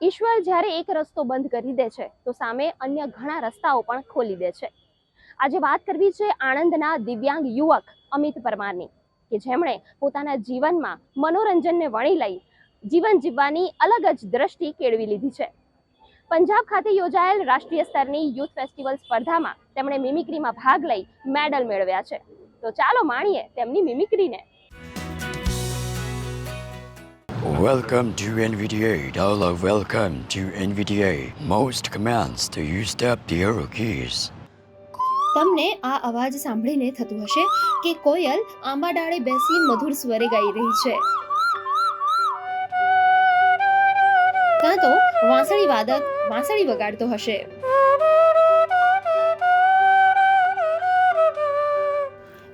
ઈશ્વર જ્યારે એક રસ્તો બંધ કરી દે છે, તો સામે અન્ય ઘણા રસ્તાઓ પણ ખોલી દે છે. આજે વાત કરવી છે આણંદના દિવ્યાંગ યુવક અમિત પરમારની, કે જેમણે પોતાના જીવનમાં મનોરંજનને વણી લઈ જીવન જીવવાની અલગ જ દ્રષ્ટિ કેળવી લીધી છે. પંજાબ ખાતે યોજાયેલ રાષ્ટ્રીય સ્તરની યુથ ફેસ્ટિવલ સ્પર્ધામાં તેમણે મિમિક્રીમાં ભાગ લઈ મેડલ મેળવ્યા છે. તો ચાલો માણીએ તેમની મિમિક્રીને. Welcome to NVDA. Dollar welcome to NVDA. Most commands to use up the arrow keys. તમને આ અવાજ સાંભળીને થતું હશે કે કોયલ આંબા ડાળે બેસી મધુર સ્વરે ગાઈ રહી છે કાં તો વાંસળી વાદક વાંસળી વગાડતો હશે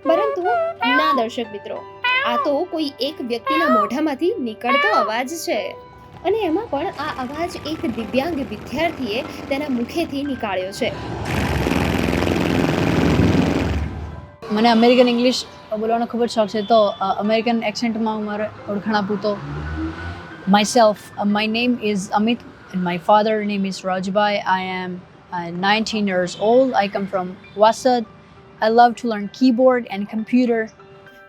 પરંતુ, ના દર્શક મિત્રો આ તો કોઈ એક વ્યક્તિના મોઢામાંથી નીકળતો અવાજ છે. અને એમાં પણ આ અવાજ એક દિવ્યાંગ વિદ્યાર્થીએ તેના મુખેથી નીકાળ્યો છે. મને અમેરિકન ઇંગ્લિશ બોલવાનો ખૂબ જ શોખ છે. તો અમેરિકન એક્સેન્ટમાં હું મારે ઓળખાણ આપું તો myself my name is Amit and my father name is Rajbhai I am nineteen years old I come from Vasad I love to learn keyboard and computer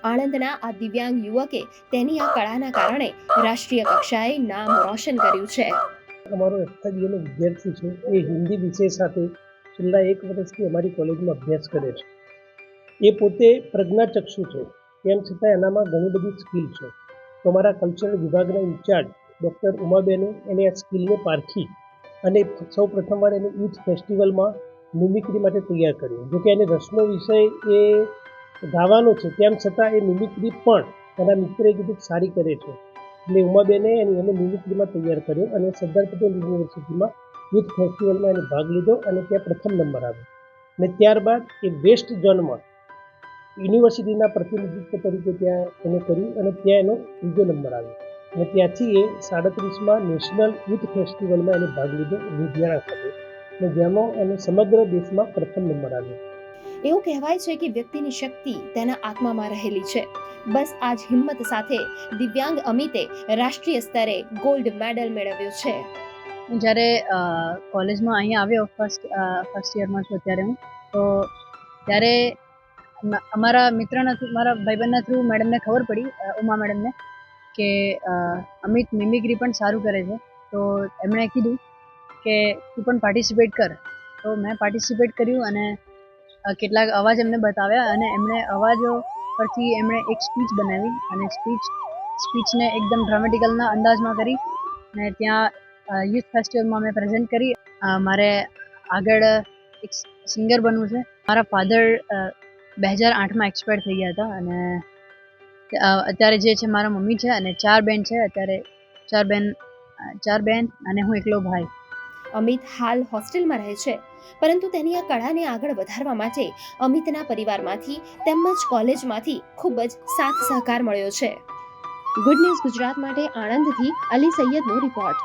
આણંદના આ દિવ્યાંગ યુવકે તેની આ કળાના કારણે રાષ્ટ્રીય કક્ષાએ નામ રોશન કર્યું છે. અમારો એફતાબીએનો વિદ્યાર્થી છે, એ હિન્દી વિષય સાથે છેલ્લા એક વર્ષથી અમારી કોલેજમાં અભ્યાસ કરે છે. એ પોતે પ્રજ્ઞાચક્ષુ છે તેમ છતાં એનામાં ઘણી બધી સ્કિલ છે. તો અમારા કલ્ચરલ વિભાગના ઇન્ચાર્જ ડૉક્ટર ઉમાબેને એને આ સ્કિલને પારખી અને સૌ પ્રથમવાર એને યુથ ફેસ્ટિવલમાં મિમિક્રી માટે તૈયાર કર્યું. જોકે એને રસનો વિષય એ ગાવાનો છે. તેમ છતાં એ મિમિક્રી પણ એના મિત્રે કીધું સારી કરે છે. એટલે ઉમાબેને એને મિમિક્રીમાં તૈયાર કર્યો અને સરદાર પટેલ યુનિવર્સિટીમાં યુથ ફેસ્ટિવલમાં એને ભાગ લીધો અને ત્યાં પ્રથમ નંબર આવ્યો. અને ત્યારબાદ એ વેસ્ટ ઝોનમાં યુનિવર્સિટીના પ્રતિનિધિત્વ તરીકે ત્યાં એને કર્યું અને ત્યાં એનો ત્રીજો નંબર આવ્યો. અને ત્યાંથી એ સાડત્રીસમાં નેશનલ યુથ ફેસ્ટિવલમાં એને ભાગ લીધો લુધિયાણા ખાતે. અને જેમાં એને સમગ્ર દેશમાં પ્રથમ નંબર આવ્યો. એવું કહેવાય છે કે વ્યક્તિની શક્તિ તેના આત્મામાં રહેલી છે. બસ આ જ હિંમત સાથે દિવ્યાંગ અમિતે રાષ્ટ્રીય સ્તરે ગોલ્ડ મેડલ મેળવ્યો છે. હું જ્યારે કોલેજમાં અહીંયા આવ્યો ફર્સ્ટ ફર્સ્ટ યરમાં છું અત્યારે હું, તો ત્યારે અમારા મિત્રના થ્રુ મારા ભાઈબંધના થ્રુ મેડમને ખબર પડી ઉમા મેડમને, કે અમિત મિમિક્રી પણ સારું કરે છે. તો એમણે કીધું કે તું પણ પાર્ટિસિપેટ કર. તો મેં પાર્ટિસિપેટ કર્યું અને કેટલાક અવાજ એમને બતાવ્યા અને એમણે અવાજો પરથી એમણે એક સ્પીચ બનાવી અને સ્પીચ સ્પીચને એકદમ ડ્રામેટિકલના અંદાજમાં કરી અને ત્યાં યુથ ફેસ્ટિવલમાં મેં પ્રેઝન્ટ કરી. મારે આગળ એક સિંગર બનવું છે. મારા ફાધર બે હજાર આઠમાં એક્સપાયર થઈ ગયા હતા અને અત્યારે જે છે મારા મમ્મી છે અને ચાર બેન છે. અત્યારે ચાર બેન ચાર બેન અને હું એકલો ભાઈ. અમિત હાલ હોસ્ટેલમાં રહે છે. પરંતુ તેની આ કળાને આગળ વધારવા માટે અમિતના પરિવારમાંથી તેમજ કોલેજમાંથી ખૂબ જ સાથ સહકાર મળ્યો છે. ગુડ ન્યૂઝ ગુજરાત માટે આણંદથી અલી સૈયદનો રિપોર્ટ